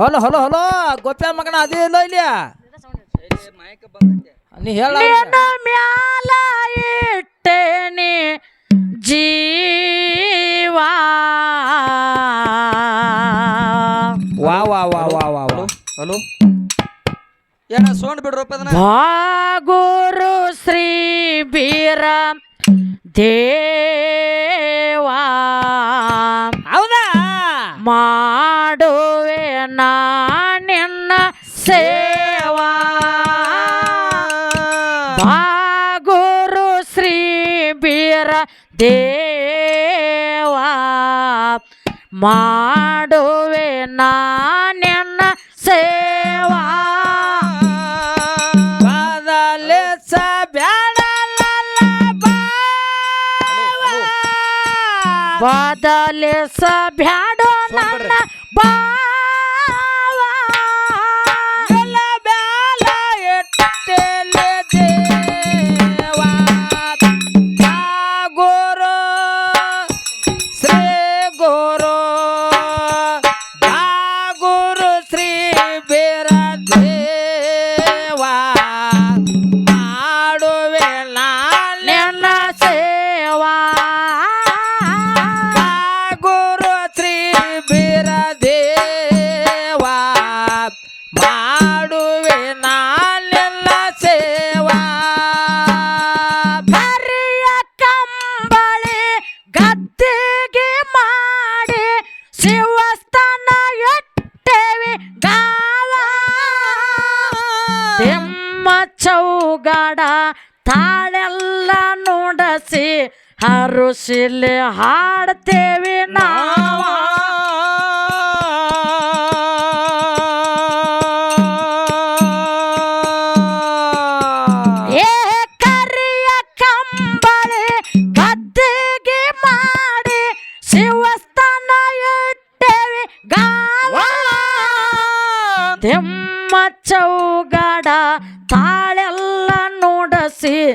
ಹೊಲ hello hello ಗೋಪ್ಯ ಮಗನ ಅದೇ ಇಲ್ಲ ಇಲ್ಲಿ. ನೀ ಹೇಳ ನಿನ್ನ ಮ್ಯಾಲ ಇಟ್ಟೇನಿ ಜೀವ. ವಾ ವಾ ವಾ ವಾ ವಾ ವಾ. ಹಲೋ ಏನ ಸೌಂಡ್ ಬಿಡ್ರಪ್ಪ ಅದನ್ನ? ಗುರು ಶ್ರೀ ಬೀರ ದೇವಾ. ಹೌದಾ? ಮಾಡೋ ನಾ ಸೇವಾ. ಭಾಗುರು ಶ್ರೀ ಬೀರ ದೇವಾ. ಮಾಡುವೆ ನಾ ನಿನ್ನ ಸೇವಾ. ಬಾದಲೆ ಸ ನನ್ನ ಬಾ ಮಾಡುವೆ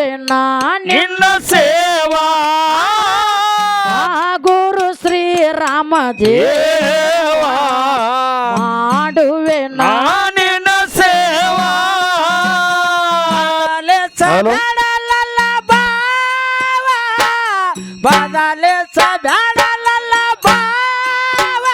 ಮಾಡುವೆ ನಾನು ನಿನ್ನ ಸೇವಾ. ಗುರು ಶ್ರೀರಾಮ ದೇವ ಮಾಡುವೆ ನಾ ನಾನಿನ ಸೇವಾ. ಹಲೋ? ಬದಲೆ ಸಬ್ಯಾಡಲಲ್ಲ ಬಾವ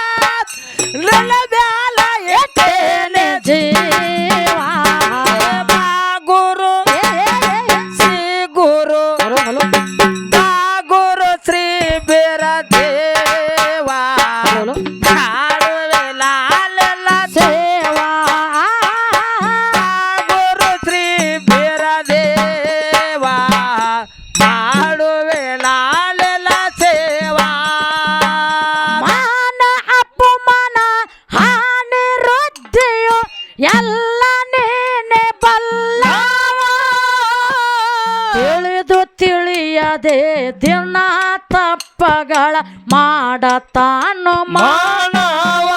ತಪ್ಪಗಳ ಮಾಡತಾನು ಮಾನವ.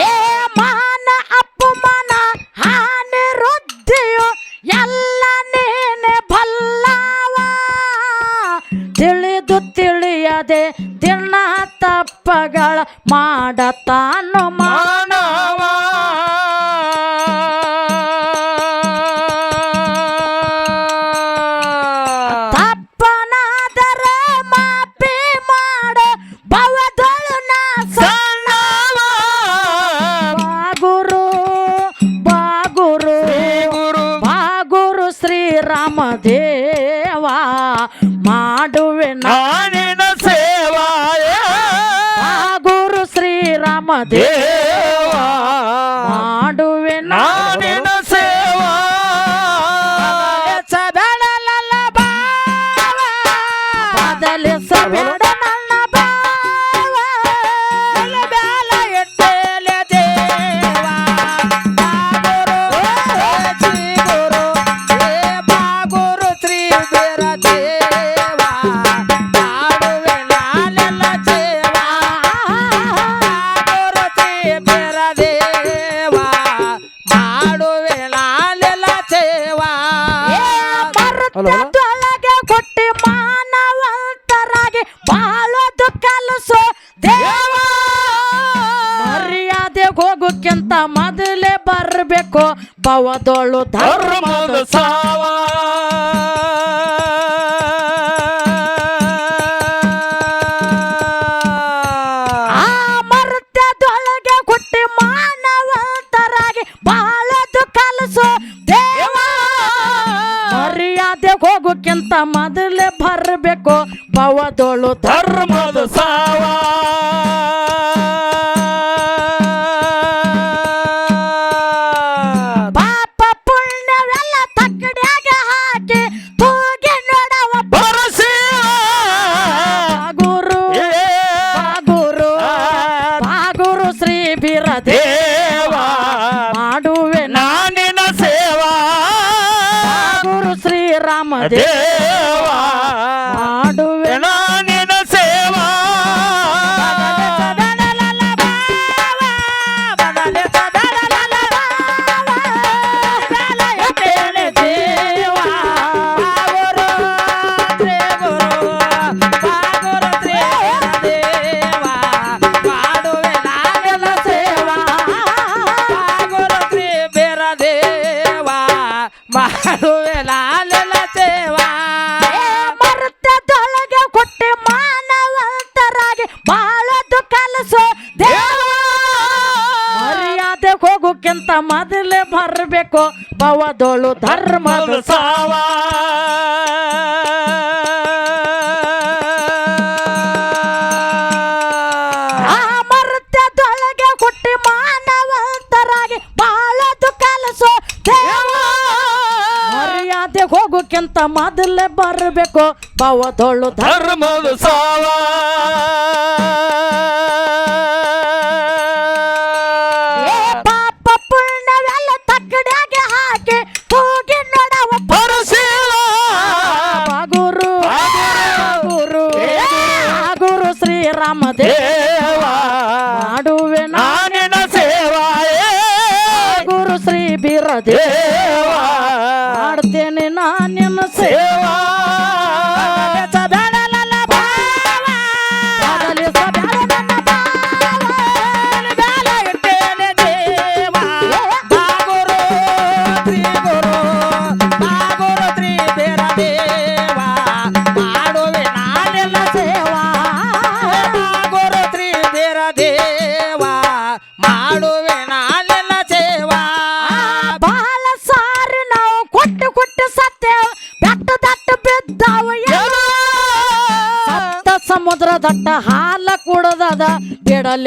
ಏ ಮಾನ ಅಪಮಾನ ಹಾನಿ ವೃದ್ಧಿಯು ಎಲ್ಲ ನೇನೆ ಬಲ್ಲವ. ತಿಳಿದು ತಿಳಿಯದೆ ದಿನ ತಪ್ಪಗಳ ಮಾಡತಾನು ಶ್ರೀರಾಮ ದೇವ ಪವದೋಳು ಧರ್ಮದ ಸಾವ. ಆ ಮರ್ತ್ಯದೊಳಗೆ ಹುಟ್ಟಿ ಮಾನವಂತರಾಗಿ ಬಾಳದು ಕಲಸು. ದೇವ ಮರ್ಯಾದೆ ಹೋಗೋಕ್ಕಿಂತ ಮೊದಲೇ ಬರ್ಬೇಕು. ಪವದೊಳು ಧರ್ಮದ ಸಾವ ಮಾಡುವೆ ಲಾಲೆಲ ಸೇವಾ. ಮರ್ತದೊಳಗೆ ಕೊಟ್ಟಿ ಮಾನವಂತರಾಗಿ ಬಾಳದು ಕಲಸು. ದೇವ, ಮರ್ಯಾದೆ ಹೋಗೋಕ್ಕಿಂತ ಮೊದಲೇ ಬರಬೇಕು. ಪವದೋಳು ಧರ್ಮದ ಸಾವ. ಹೋಗೋಕ್ಕಿಂತ ಮೊದಲೇ ಬರಬೇಕು. ಧರ್ಮ ಧರ್ಮದ ಸಾವ. ಏ ಪಾಪ ಪುಣ್ಯವೆಲ್ಲ ತಕ್ಕಡ್ಯಾಗೆ ಹಾಕಿ ಹೋಗಿ ನೋಡವ ಪರಶಿವ ಗುರು ಗುರು ಗುರು ಶ್ರೀರಾಮ ದೇವ ಮಾಡುವೆ ನಾನಿನ ಸೇವಾಯೇ ಗುರು ಶ್ರೀ ಬೀರದೆ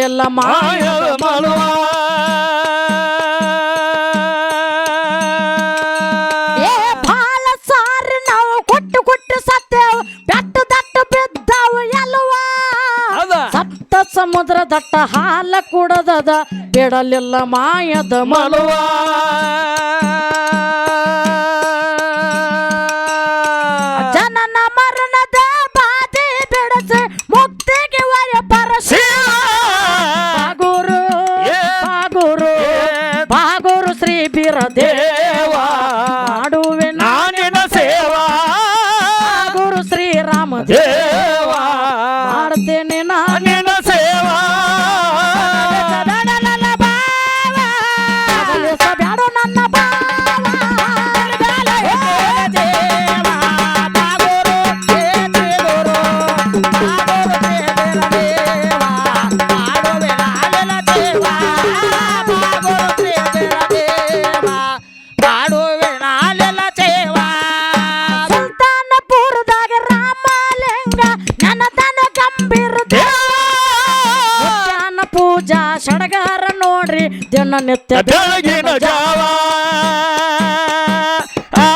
ಬಿಡಲಿಲ್ಲ ಮಾಯ ಮಾಯದ ಮಲುವ ಏ ಬಾಳ ಸಾರಿ ನಾವು ಕೊಟ್ಟು ಕೊಟ್ಟು ಸತ್ತೇವ್. ಬೆಟ್ಟ ದಟ್ಟ ಬಿದ್ದಾವ ಎಲ್ಲವ. ಅದ. ಸಮುದ್ರ ದಟ್ಟ ಹಾಲ ಕುಡದದ ಬಿಡಲಿಲ್ಲ ಮಾಯದ ಮಲು ಮಲುವ ಜನನ ಶ್ರೀ ಸಡಗರ ನೋಡ್ರಿ ದಿನ ನಿತ್ಯ ಬೆಳಗಿನ ಜಾವ ಆ,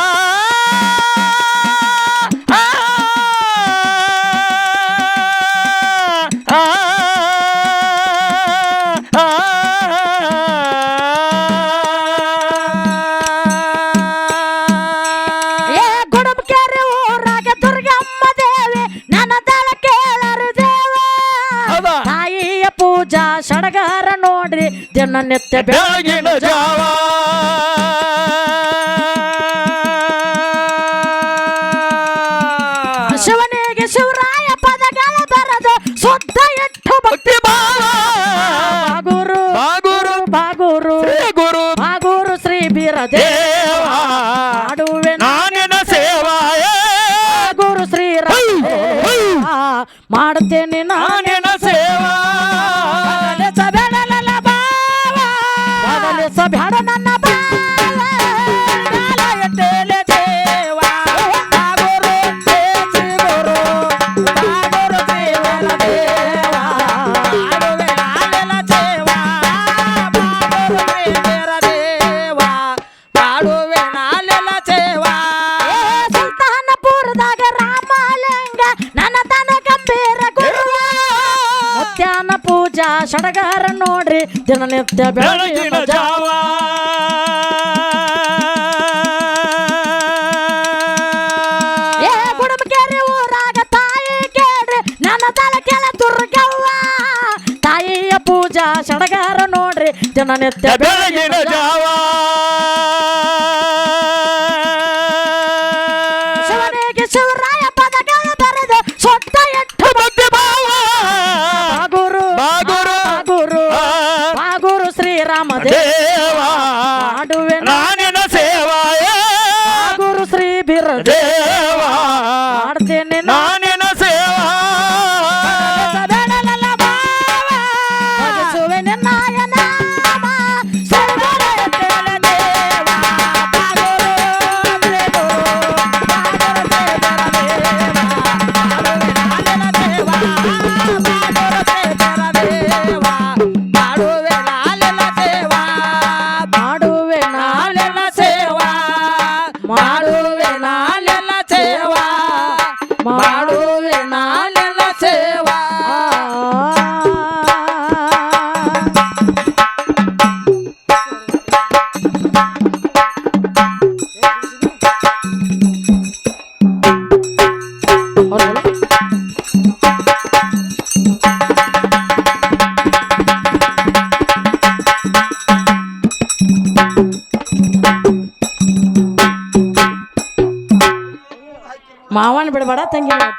ಆ, ಜನ ದಿನನಿತ್ಯ ಬೆಳಗಿನ ಜಾವ. ಶಿವನಿಗೆ ಶಿವರಾಯ ಪದಗಳ ಬರದು ಸುದ್ದ ಎಟ್ಟು ಭಕ್ತಿ ಗುರು ಬಾಗೂರು ಬಾಗೂರು ಗುರು. ಬಾಗೂರು ಶ್ರೀ ಬೀರದೇ ಮಾಡ್ತೇನೆ ನಾನು ದಿನನಿತ್ಯ ಬೆಳಗಿನ ಜಾವ. ಗುಡುಮಕೇರಿ ಊರಾಗ ತಾಯಿ ನನ್ನ ತಾಯಿ ಪೂಜಾ ಸಡಗಾರ ನೋಡ್ರಿ. ದಿನನಿತ್ಯ ಬೆಳಗಿನ ಜಾವಾ. damn. ಧನ್ಯವಾದ